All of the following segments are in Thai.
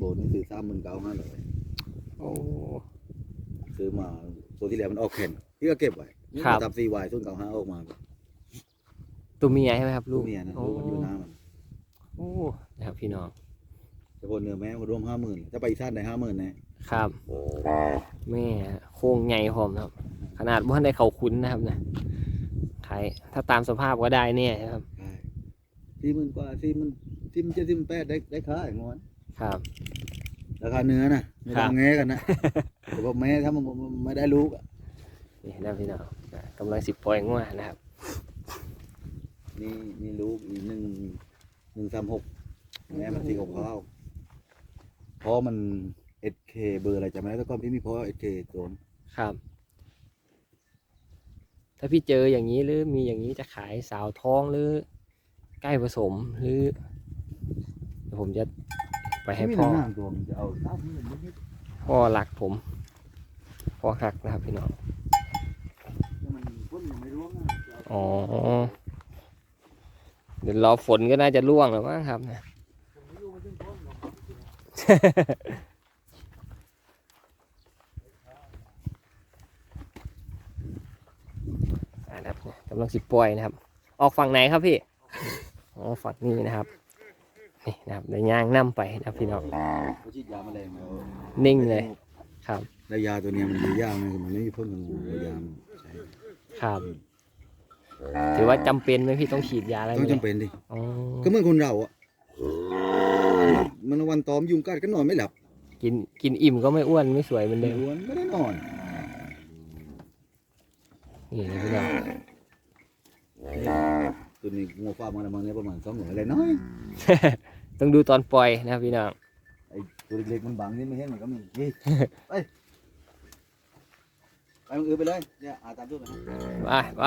โบนี่ซื้อสามหมื่นเก้าห้าร้อยโอ้ ซื้อมาตัวที่แล้วมันออกแข่งพี่ก็เก็บไว้ครับ ตับซีวายส่วนเก้าห้าออกมาตัวเมียใช่ไหมครับลูลูกกเมียนะโอ้ลูกมันอยู่หน้ามันโอ้นะครับพี่น้องแต่พอเนื้อแม่ก็รวมห้าหมื่นถ้าไปอีสานได้ห้าหมื่นแน่ครับ แม่โครงใหญ่พร้อมนะครับ ขนาดว่าได้เขาคุ้นนะครับนะขายถ้าตามสภาพก็ได้เนี่ยครับ ใช่สี่หมื่นกว่าสี่หมื่นสี่หมื่นเจ็ดสี่หมื่นแปดได้ได้ค่าอย่างงอน ครับ ราคาเนื้อนะไม่ครัต้อบ งแง่กันนะแต่ว่าแม่ถ้ามันมันไม่ได้ลูกอะนี่นะพี่น้องนะกำลังสิบปล่อยงัวนะครับ นี่นี่ลูกอีกหนึ่งหนึ่งสามหกแม่มันสีขาวๆเพราะมันเอเคเบอร์อะไรจำไม่ได้แต่ก่อนพี่มีเพราะเอเคตัวนั้นครับ ถ้าพี่เจออย่างนี้หรือมีอย่างนี้จะขายสาวท้องหรือ ใกล้ผสมหรือเดี๋ยวผมจะไป ให้ไม่มีพ่อหน้าตัวมันจะเอาตามที่มันนิดพ่อรักผมพ่อหักนะครับพี่น้องๆมันพ่นยังไม่ร่วงนะจะเอาอ๋อ เดี๋ยวรอฝนก็น่าจะร่วงแล้วมั้งครับนะ ผมไม่รู้มันถึงพ่นหรอกอ่านะครับเนี่ยกำลังสิปล่อยนะครับ ออกฝั่งไหนครับพี่ อ๋อฝั่งนี้นะครับ นี่นะครับเดี๋ยวย่างนํไปนะครับพี่น้องเขาฉีดยาแมลงมานิ่งเลยครับแล้วยาตัวเนี้ยมันดียากนะมันไม่มีพ่นกับงูเลยยามันใช้ครับ ถือว่าจำเป็นไหมพี่ต้องฉีดยาอะไรต้องไหมจำเป็นดิอ๋อก็เหมื่อนคนเราอะมันวันตอมยุงกัดก็นอนไม่หลับกินกินอิ่มก็ไม่อ้วนไม่สวยเหมือนไม่เดิมอ้วนไม่ได้นอนนี่นะพี่น้องตัวนี้งูฟ้ามันมันเนี่ยประมาณสองหน่วยอะไรน้อย ต้องดูตอนปล่อยนะครับพี่น้องไอ้ตัวเล็กๆมันบังนี่ไม่เห็นมันก็มีนี่ไปไปมึงเอือไปเลยเนี่ยอาตามตัวไปนะไปไป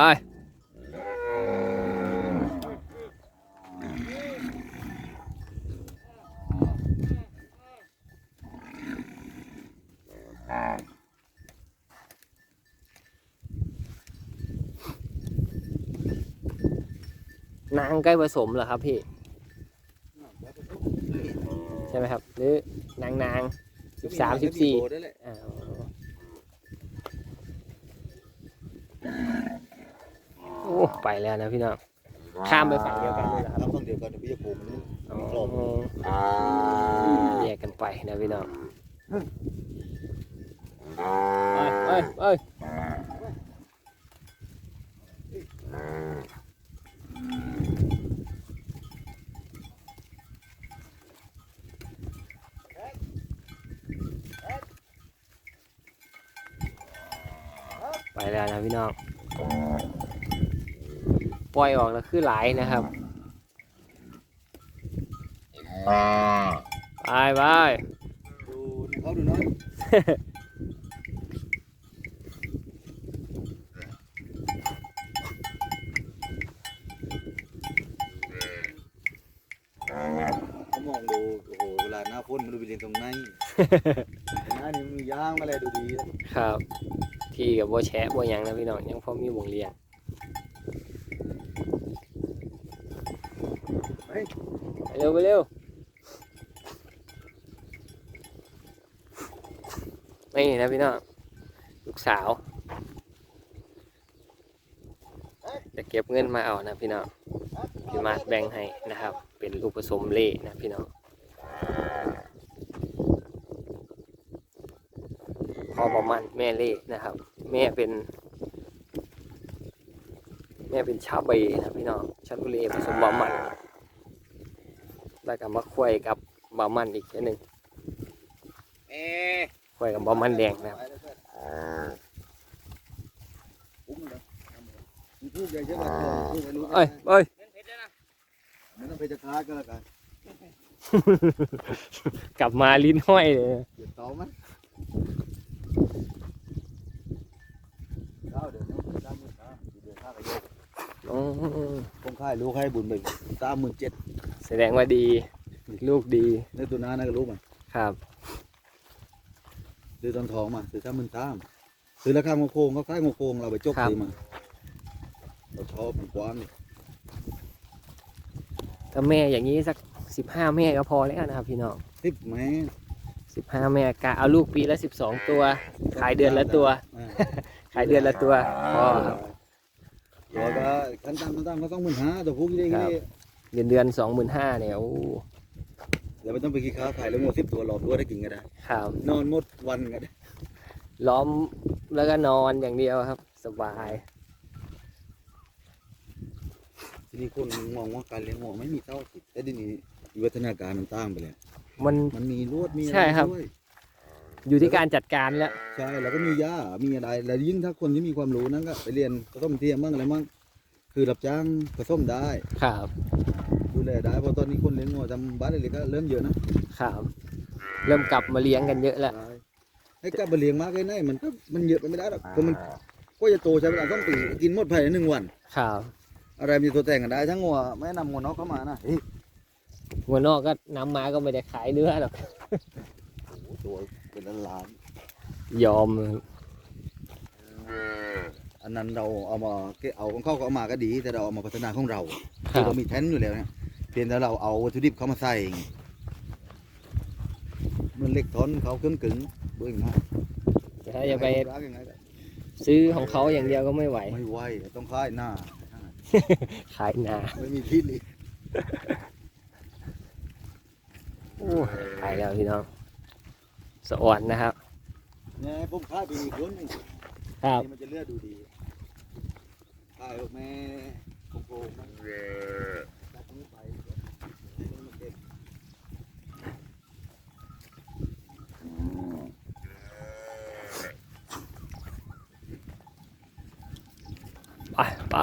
นางใกล้ผสมเหรอครับพี่ใช่ไหมครับ หรือนางนางสิบสามสิบสี่ได้แหละอ่าโอ้ไปแล้วนะพี่น้องข้ามไปฝั่งเดียวกันเลยเหรอครับครับฝั่งเดียวกันเดี๋ยวพี่จะโผล่มันนี่อ๋กรอบอแยกกันไปนะพี่น้องไปไปไปไปแล้วนะพี่น้อง ปล่อยออกแล้วคือหลายนะครับไปไปดูเขาดูน้อยเขามองดูโอ้โหเวลาหน้าพ่นมันดูไปเรียนตรงไหนหน้านี่มันย่างมาเลยดูดีนะครับ ที่กับบัแชะบัหยังนะพี่น้องยังพอมีวงเรียน ไป ไป เร็วไปเร็วนี่นะพี่น้องลูกสาว จะเก็บเงินมาเอานะพี่น้องพี่มาแบ่งให้นะครับ เป็นลูกผสมเล่นะพี่น้องพอประมันแม่เล่นะครับ แม่เป็น แม่เป็นชาเบนะพี่น้องชาบุรีผสมบามัน แล้วก็มาคุยกับบามันอีกทีหนึ่งเอ๊ะคุยกับบามันแดงนะครับอุ้มเลยมีพูดใหญ่เยอะเลยพูดไม่รู้เอ้ยเอ้ยไม่ต้องไปจะค้าก็แล้วกันกลับมาลิ้นห้อยเลยเดี๋ยวต่อไหมเก้าเดี๋ยวนี้สามหมื่นเก้าเดี๋ยวค่าไปโยกอืมคงค่ายลูกให้บุญไปสามหมื่นเจ็ด แสดงว่าดี ลูกดีในตัวน้านะก็รู้มันครับ ซื้อตอนทองมาซื้อสามหมื่นสามซื้อราคาโงโคงเขาค่ายโงโคงเราไปจกครับซื้อมาเราชอบมันกว้างเลยถ้าแม่อย่างนี้สักสิบห้าแม่ก็พอแล้วนะครับพี่น้องทิปแม่สิบห้าแม่กะเอาลูกปีละสิบสองตัว ขายเดือนละตัวอ่าขายเดือนละตัวพอครับเดี๋ยวก็ขั้นต่ำขั้นต่ำก็ต้องหมื่นห้าตัวพุกยี่ครั ได้บ เดือนเดือนสองหมื่นห้าเนี่ยโอ้แล้วไม่ต้องไปกี่ค้าขายแล้วหมดสิบตัวหลอกตัวได้กินก็ได้ ครับ นอนหมดวันก็ได้ล้อมแล้วก็นอนอย่างเดียวครับ สบาย ทีนี้คนมองว่าการเลี้ยงงูไม่มีเต้าติดแต่ทีนี้วิวัฒนาการมันตั้งไปแล้วมัน มันมีลวดมีอะใช่ไรครับ ด้วยอยู่ที่การจัดการแล้ว ใช่แล้วก็มีหญ้ามีอะไร แล้วยิ่งถ้าคนที่มีความรู้นั้นก็ไปเรียนผสมเทียมบ้างอะไรบ้าง คือรับจ้างผสมได้ครับดูแลได้เพราะตอนนี้คนเลี้ยงงูทำบ้านเล็กๆก็เริ่มเยอะนะครับเริ่มกลับมาเลี้ยงกันเยอะแล้วใช่ให้กลับมาเลี้ยงมากแค่ไหนมันก็มันเยอะไปไม่ได้หรอกเพราะมันก็จะโตใช้เวลาต้องปีกินหมดภายในหนึ่งวันครับอะไรมีตัวแต่งกันได้ทั้งงัวไม่นำงัวนอกเข้ามานะเฮ้ยหัวนอกก็นำมาก็ไม่ได้ขายเนื้อหรอกโอ้โหตัวเป็นล้านยอมๆ อันนั้นเราเอามาเก็บเอาของเขาก็เอามาก็ดี แต่เราเอามาพัฒนาของเราคคืรัอบเรามีแท้นอยู่แล้วเนี่ยเพียงแต่เราเอาวัตถุดิบเข้ามาใส่เองมันเล็กทอนเขาเครื่องกึ่งเบื่อมากแต่ถ้าจะไปรักยังไงก็ซื้อของเขาอย่างเดียวก็ไม่ไหว ไม่ไหวต้องค่ายหน้าขายนาไม่มีที่ลิโอ้ขายแล้วพี่น้องสะอ่อนนะครับเนี่ยผมค่ายไปอีกรุ่นหนึงครับนี่มันจะเลือดดูดี ค่ายพวกแม่โกงๆมันจับมือไปมันเก่งไปไป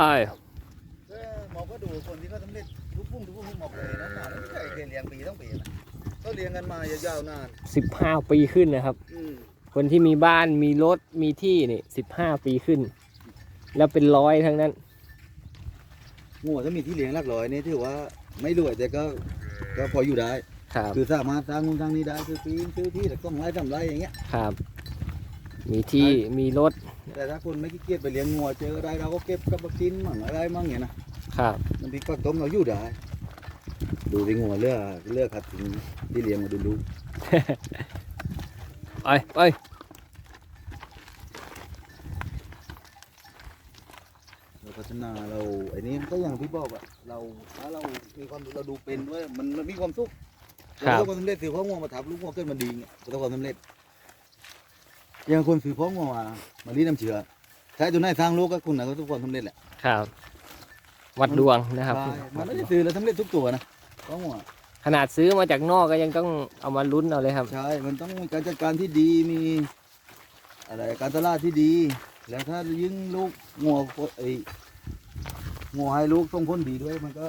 เออหมอก็ดูคนที่เขาสำเร็จทุกพุ่งทุกพุ่งหมอกเลยนั่นน่ะไม่ใช่เคยเลี้ยงปีต้องปีนะเขาเลี้ยงกันมายาวๆนานสิบห้าปีขึ้นนะครับอืมคนที่มีบ้านมีรถมีที่นี่สิบห้าปีขึ้น แล้วเป็นร้อยทั้งนั้นงัวถ้ามีที่เลี้ยงหลักร้อยนี่ถือว่าไม่รวยแต่ก็ก็พออยู่ได้ ครับคือสามารถสร้างนู่นสร้างนี้ได้คือปีนซื้อที่แต่ต้องไร่ทำไรอย่างเงี้ย ครับ มีที่มีรถ แต่ถ้าคนไม่ขี้เกียจไปเลี้ยงงัวเจออะไรเราก็เก็บกลับมากินมั่งอะไรมั่งอย่างเงี้ยนะครับน้ำพริกปักต้มเราอยู่ได้ ดูดิงัวเลือกเลือกขัดถึงที่เลี้ยงมาดูดูไปไป เราพัฒ นาเราไอ้นี้ก็อย่างที่บอกอะเราถ้าเรามีความเราดูเป็นด้วยมันมันมีความสุขครัเราบประสบความสำเร็จถือพ่องัวมาทับลูกงัวเกิดมาดีเงี้ยประสบความสำเร็จอย่างคนซื้อพ่องัวมามารีดน้ำเชื้อใช้ตัวไหนสร้างลูกก็คุณนะก็ประสบความสำเร็จแหละครับ วัดดวงนะครับ ใช่มันไม่ได้ซื้อแล้วสำเร็จทุกตัวนะพ่องัวขนาดซื้อมาจากนอกก็ยังต้องเอามาลุ้นเอาเลยครับ ใช่มันต้องมีการจัดการที่ดีมี อะไรการตลาดที่ดี แล้วถ้ายิ่งลูกงัวไอ้ งัวให้ลูกส่งผลดีด้วยมันก็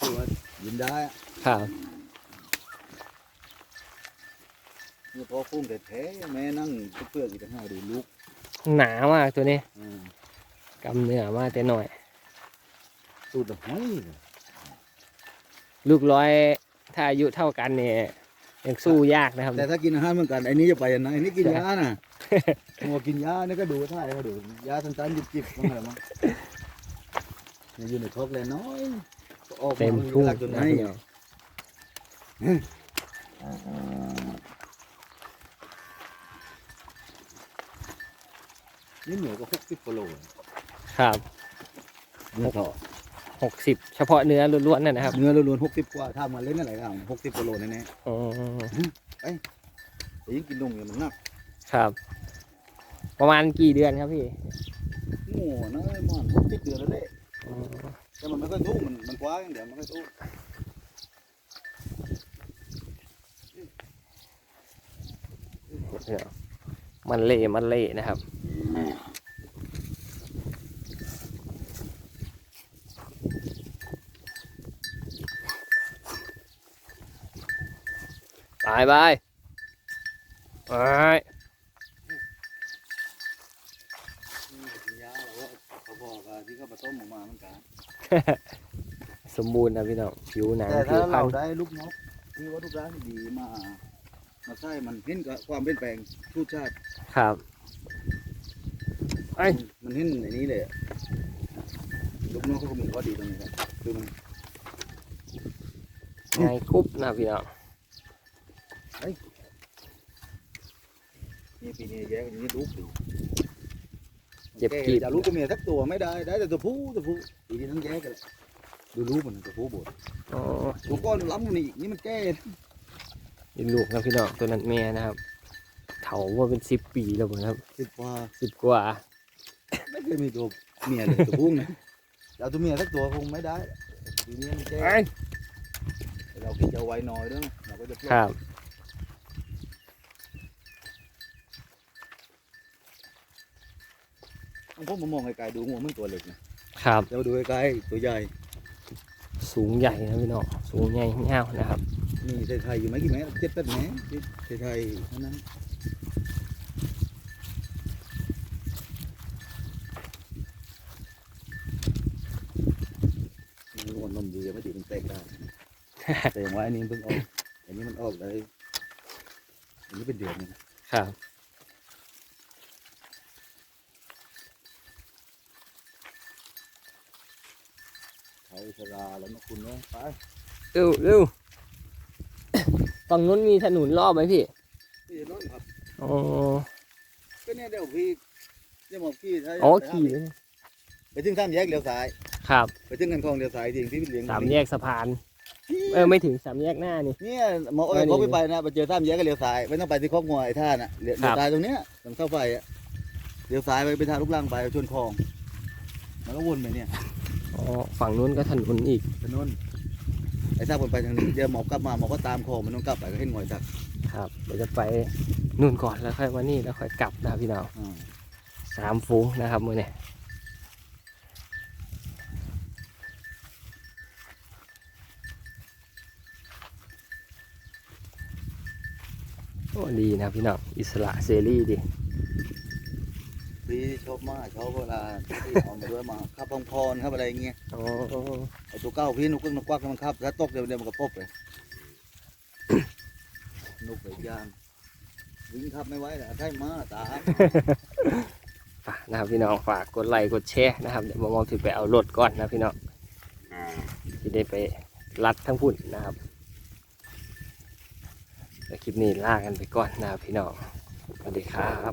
ถือว่ายินได้อะครับเนี่ยพอฟุ้งแต่แท้ๆแม่นั่งเพื่อนอีกต่างหากดูลูกหนามากตัวนี้อืมกำเนื้อมากแต่หน่อย สูดแบบเฮ้ยลูกร้อยถ้าอายุเท่ากันเนี่ยยังสู้ยากนะครับ แต่ถ้ากินอาหารเหมือนกันไอ้นี้จะไปยังไงไอ้นี่กินยาน่ะงัวกินยานี่ก็ดูท่ายมาดูยาสั้นๆจิบๆบ้างอะไรมั้งเนี่ย อยู่ในท้องเลยน้อยก็ออกาเต็มทุ่งหลักจนนะให้พี่น้องนี่เหนือก็หกสิบกิโลครับเนื้อต่อหกสิบเฉพาะเนื้อล้วนๆนั่นนะครับเนื้อล้วนๆหกสิบกว่าถ้ามาเล่นอะไรก็หกสิบกิโลแน่อ๋อๆแต่ยิ่งกินนมเนี่ยมันหนักครับ ประมาณกี่เดือนครับพี่โง่นะไอ้มันหกสิบเดือนแล้วเด้อ๋อ แต่มันไม่ค่อยสู้มันมันกว้างอย่างเดียวมันไม่ค่อยสู้มันเละมันเละนะครับไปไปไป กินยาแล้วเขาบอกว่า ที่เขาผสมออกมาเหมือนกันสมบูรณ์นะพี่น้องผิวหนังแต่ผิถ้าวพรรเราณได้ลูกนกที่ว่าลูกร้านที่ดีมามาใช่มันเห็นกับความเปลี่ยนแปลงทุกชาติครับไอ้มันเห็นในนี้เลยอะลูกนกเขาก็มีข้อดีตรงนี้ครับคือมันไงกรุ๊บนะพี่น้องนี่ปีนี้แยกอย่างนี้ลูกอยู่ เจ็บกีบจะลูกก็เมียสักตัวไม่ได้ได้แต่ตัวผู้ตัวผู้ปีนี้ต้องแยกกันดูลูกมันตัวผู้บดอ๋อตัวก้อนล้ำนี่นี่มันแก่นี่ลูกนะพี่น้องตัวนั้นแม่นะครับเถาว่าเป็นสิบปีแล้วบ่ครับสิบกว่าสิบกว่าไม่เคยมีตัวเมียเลยตัวผู้นะจะเอาตัวเมียสักตัวคงไม่ได้ปีนี้มันแก่เราคิดจะเอาไว้น้อยด้วยเราก็จะปล่อยครับ ผมผมมองไกลๆดูหัวมันตัวเล็กนะครับ เดี๋ยวดูไกลๆตัวใหญ่ สูงใหญ่นะพี่น้องสูงใหญ่เงาวนะครับมีไทยๆอยู่ไหมกี่เมตรเจ็ดแปดเมตรที่ไทยๆเท่านั้นมีหัวนมดีไม่ติดมันแตกได้แต่อย่างว่าอันนี้เพิ่งออก อันนี้มันออกเลยอันนี้เป็นเดือนนึงครับ ไทยชราแล้วนะคุณเนาะไปเร็วเร็วฝั่งนู้นมีถนนรอบไหมพี่พี่จะนอนครับอ๋อก็เนี่ยเดี๋ยวพี่เดี๋ยวบอกพี่ถ้าอ๋อไปขี่ทำไปถึงสามแยกเลี้ยวซ้าย ครับ ไปถึงกันคลองเลี้ยวซ้ายจริงที่เลี้ยงสามแยกสะพานเออไม่ถึงสามแยกหน้านี่เนี่ยหมอเอ้เอยอนี่เขาไปไปนะไปเจอสามแยกก็เลี้ยวซ้ายไม่ต้องไปที่ครอบงัวไอ้ท่าน่ะเลี้ยวครับเลี้ยวซ้ายตรงเนี้ยตรงเข้าไฟอะเลี้ยวซ้ายไปไปทางลูกล่างไปชวนคลองมันก็วนไปเนี่ยอ๋อ ฝั่งนู้นก็ถนนอีกถนนไอ้ท่าวนไปทางนี้เดี๋ยวหมอกลับมาหมอก็ตามคลองมันต้องกลับไปก็ให้หน่วยดักครับเดี๋ยวจะไปนู่นก่อนแล้วค่อยมานี่แล้วค่อยกลับนะครับพี่น้องอ่าสามฟูงนะครับมือเนี่ยโอ้ดีนะพี่น้องอิสระเสรีดีีชอบมากชอบเวลาที่เอามาด้วยมาขับพองพรครับอะไรอย่างเงี้ยอ๋อไอตัวเก้าพี่นุกกึ่งนกควักมันครับถ้าตกเดี๋ยวเดี๋ยวมันก็ปบเลยนกไปย่างวิ่งขับไม่ไหวแล้วได้มาตาฝากนะครับพี่น้องฝากกดไลค์กดแชร์นะครับเดี๋ยวมองถึงไปเอารถก่อนนะพี่น้องที่ได้ไปรัดทั้งพุ่นนะครับแล้วคลิปนี้ลากันไปก่อนนะครับพี่น้องสวัสดีครับ